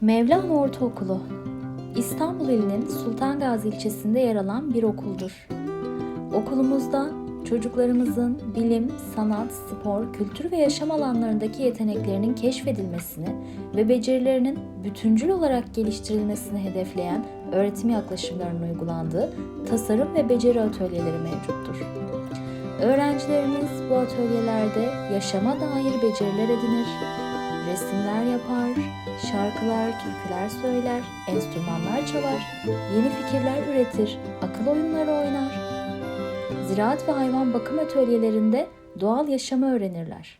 Mevlana Ortaokulu İstanbul ilinin Sultan Gazi ilçesinde yer alan bir okuldur. Okulumuzda çocuklarımızın bilim, sanat, spor, kültür ve yaşam alanlarındaki yeteneklerinin keşfedilmesini ve becerilerinin bütüncül olarak geliştirilmesini hedefleyen öğretim yaklaşımlarının uygulandığı tasarım ve beceri atölyeleri mevcuttur. Öğrencilerimiz bu atölyelerde yaşama dair beceriler edinir, resimler yapar, şarkılar, türküler söyler, enstrümanlar çalar, yeni fikirler üretir, akıl oyunları oynar. Ziraat ve hayvan bakım atölyelerinde doğal yaşamı öğrenirler.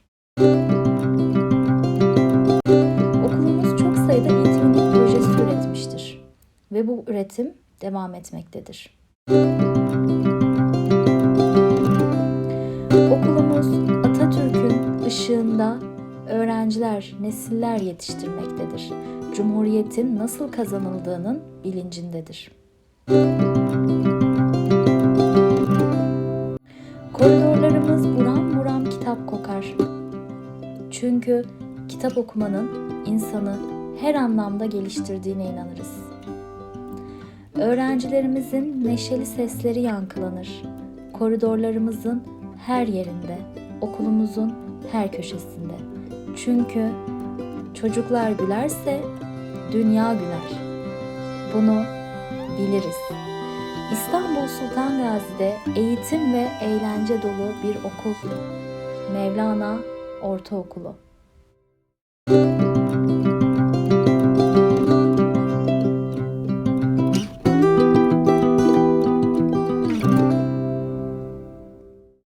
Okulumuz çok sayıda eğitimlik projesi üretmiştir ve bu üretim devam etmektedir. Okulumuz Atatürk'ün ışığında öğrenciler, nesiller yetiştirmektedir. Cumhuriyetin nasıl kazanıldığının bilincindedir. Koridorlarımız buram buram kitap kokar. Çünkü kitap okumanın insanı her anlamda geliştirdiğine inanırız. Öğrencilerimizin neşeli sesleri yankılanır. Koridorlarımızın her yerinde, okulumuzun her köşesinde. Çünkü çocuklar gülerse dünya güler. Bunu biliriz. İstanbul Sultan Gazi'de eğitim ve eğlence dolu bir okul. Mevlana Ortaokulu.